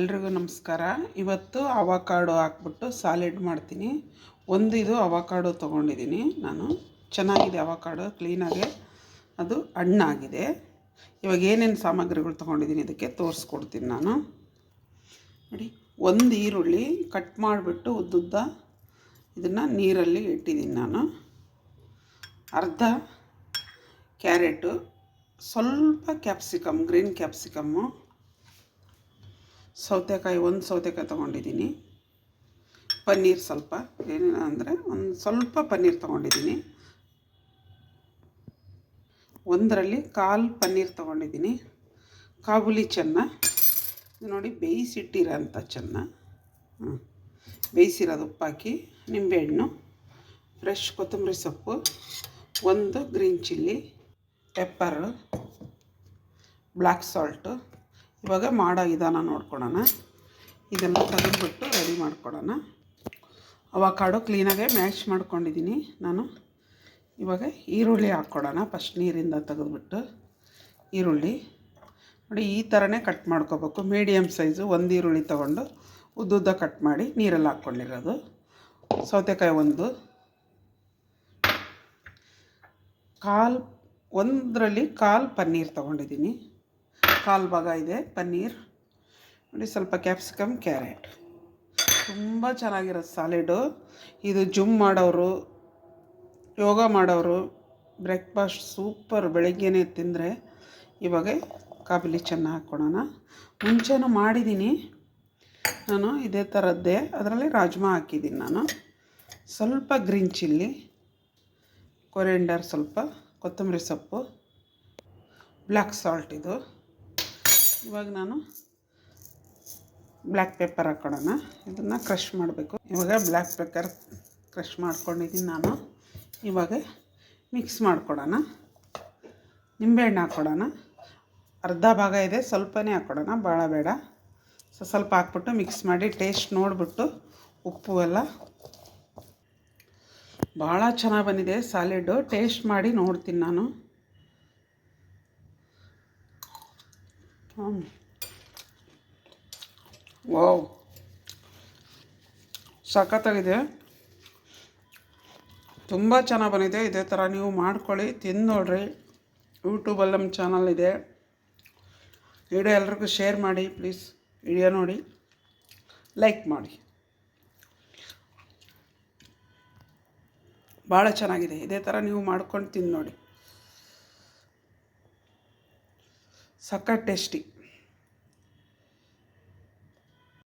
ಎಲ್ರಿಗೂ ನಮಸ್ಕಾರ. ಇವತ್ತು ಅವಕಾಡು ಹಾಕ್ಬಿಟ್ಟು ಸಾಲಿಡ್ ಮಾಡ್ತೀನಿ. ಒಂದು ಇದು ಅವಕಾಡು ತೊಗೊಂಡಿದ್ದೀನಿ ನಾನು. ಚೆನ್ನಾಗಿದೆ ಅವಕಾಡು ಕ್ಲೀನಾಗೆ ಅದು ಹಣ್ಣಾಗಿದೆ ಇವಾಗ ಏನೇನು ಸಾಮಗ್ರಿಗಳು ತೊಗೊಂಡಿದ್ದೀನಿ ಇದಕ್ಕೆ ತೋರಿಸ್ಕೊಡ್ತೀನಿ ನಾನು. ನೋಡಿ, ಒಂದು ಈರುಳ್ಳಿ ಕಟ್ ಮಾಡಿಬಿಟ್ಟು ಉದ್ದುದ್ದ ಇದನ್ನು ನೀರಲ್ಲಿ ಇಟ್ಟಿದ್ದೀನಿ ನಾನು. ಅರ್ಧ ಕ್ಯಾರೆಟು, ಸ್ವಲ್ಪ ಕ್ಯಾಪ್ಸಿಕಮ್ ಗ್ರೀನ್ ಕ್ಯಾಪ್ಸಿಕಮ್ಮು ಸೌತೆಕಾಯಿ, ಒಂದು ಸೌತೆಕಾಯಿ ತೊಗೊಂಡಿದ್ದೀನಿ. ಪನ್ನೀರ್ ಸ್ವಲ್ಪ. ಏನಿಲ್ಲ ಅಂದರೆ ಒಂದು ಸ್ವಲ್ಪ ಪನ್ನೀರ್ ತೊಗೊಂಡಿದ್ದೀನಿ. ಒಂದರಲ್ಲಿ ಕಾಲು ಪನ್ನೀರ್ ತೊಗೊಂಡಿದ್ದೀನಿ. ಕಾಬುಲಿ ಚೆನ್ನ. ನೋಡಿ ಬೇಯಿಸಿಟ್ಟಿರೋಂಥ ಚೆನ್ನ. ಹ್ಞೂ ಬೇಯಿಸಿರೋದು ಉಪ್ಪಾಕಿ, ನಿಂಬೆಹಣ್ಣು, ಫ್ರೆಶ್ ಕೊತ್ತಂಬರಿ ಸೊಪ್ಪು, ಒಂದು green chilli, pepper, black salt. ಇವಾಗ ಮಾಡೋ ವಿಧಾನ ನೋಡ್ಕೊಳೋಣ. ಇದನ್ನು ತೆಗೆದುಬಿಟ್ಟು ರೆಡಿ ಮಾಡ್ಕೊಳೋಣ. ಅವಕಾಡೋ ಕ್ಲೀನಾಗೆ ಮ್ಯಾಶ್ ಮಾಡ್ಕೊಂಡಿದ್ದೀನಿ ನಾನು. ಇವಾಗ ಈರುಳ್ಳಿ ಹಾಕ್ಕೊಡೋಣ ಫಸ್ಟ್ ನೀರಿಂದ ತೆಗೆದುಬಿಟ್ಟು ಈರುಳ್ಳಿ. ನೋಡಿ, ಈ ಥರನೇ ಕಟ್ ಮಾಡ್ಕೋಬೇಕು. ಮೀಡಿಯಮ್ ಸೈಜು ಒಂದು ಈರುಳ್ಳಿ ತೊಗೊಂಡು ಉದ್ದುದ್ದ ಕಟ್ ಮಾಡಿ ನೀರಲ್ಲಿ ಹಾಕ್ಕೊಂಡಿರೋದು. ಸೌತೆಕಾಯಿ ಒಂದು. ಕಾಲು, ಒಂದರಲ್ಲಿ ಕಾಲು ಪನ್ನೀರ್ ತೊಗೊಂಡಿದ್ದೀನಿ ಕಾಲು ಭಾಗ ಇದೆ, ಪನ್ನೀರ್. ನೋಡಿ, ಸ್ವಲ್ಪ ಕ್ಯಾಪ್ಸಿಕಮ್ ಕ್ಯಾರೆಟ್ ತುಂಬ ಚೆನ್ನಾಗಿರೋದು ಸಾಲಿಡು ಇದು ಜುಮ್ ಮಾಡೋರು, ಯೋಗ ಮಾಡೋರು ಬ್ರೇಕ್ಫಾಸ್ಟ್ ಸೂಪರ್ ಬೆಳಗ್ಗೆನೇ ತಿಂದರೆ ಇವಾಗ ಕಾಬಿಲಿ ಚೆನ್ನಾಗಿ ಹಾಕ್ಕೊಳೋಣ ಮುಂಚೆನೂ ಮಾಡಿದ್ದೀನಿ ನಾನು ಇದೇ ಥರದ್ದೇ ಅದರಲ್ಲಿ ರಾಜ್ಮಾ ಹಾಕಿದ್ದೀನಿ ನಾನು. ಸ್ವಲ್ಪ ಗ್ರೀನ್ ಚಿಲ್ಲಿ ಕೊರೆಂಡರ್ ಸ್ವಲ್ಪ, ಕೊತ್ತಂಬರಿ ಸೊಪ್ಪು ಬ್ಲ್ಯಾಕ್ ಸಾಲ್ಟ್ ಇದು. ಇವಾಗ ನಾನು ಬ್ಲ್ಯಾಕ್ ಪೇಪರ್ ಹಾಕ್ಕೊಡೋಣ ಇದನ್ನು ಕ್ರಷ್ ಮಾಡಬೇಕು. ಇವಾಗ ಬ್ಲ್ಯಾಕ್ ಪೇಪರ್ ಕ್ರಷ್ ಮಾಡ್ಕೊಂಡಿದ್ದೀನಿ ನಾನು. ಇವಾಗ ಮಿಕ್ಸ್ ಮಾಡ್ಕೊಡೋಣ. ನಿಂಬೆಹಣ್ಣು ಹಾಕ್ಕೊಡೋಣ ಅರ್ಧ ಭಾಗ ಇದೆ, ಸ್ವಲ್ಪನೇ ಹಾಕ್ಕೊಡೋಣ ಭಾಳ ಬೇಡ. ಸೊ, ಸ್ವಲ್ಪ ಹಾಕ್ಬಿಟ್ಟು ಮಿಕ್ಸ್ ಮಾಡಿ ಟೇಸ್ಟ್ ನೋಡಿಬಿಟ್ಟು ಉಪ್ಪು ಎಲ್ಲ. ಭಾಳ ಚೆನ್ನಾಗಿ ಬಂದಿದೆ ಸಾಲಿಡು ಟೇಸ್ಟ್ ಮಾಡಿ ನೋಡ್ತೀನಿ ನಾನು. ವಾವ್. ಸಖತ್ತಾಗಿದೆ. ತುಂಬ ಚೆನ್ನಾಗಿ ಬಂದಿದೆ. ಇದೇ ಥರ ನೀವು ಮಾಡ್ಕೊಳ್ಳಿ, ತಿಂದು ನೋಡ್ರಿ. ಯೂಟ್ಯೂಬಲ್ಲಿ ನಮ್ಮ ಚಾನಲ್ ಇದೆ. ವಿಡಿಯೋ ಎಲ್ರಿಗೂ ಶೇರ್ ಮಾಡಿ ಪ್ಲೀಸ್ ವಿಡಿಯೋ ನೋಡಿ ಲೈಕ್ ಮಾಡಿ. ಭಾಳ ಚೆನ್ನಾಗಿದೆ. ಇದೇ ಥರ ನೀವು ಮಾಡ್ಕೊಂಡು ತಿಂದು ನೋಡಿ. ಸಖತ್ ಟೇಸ್ಟಿ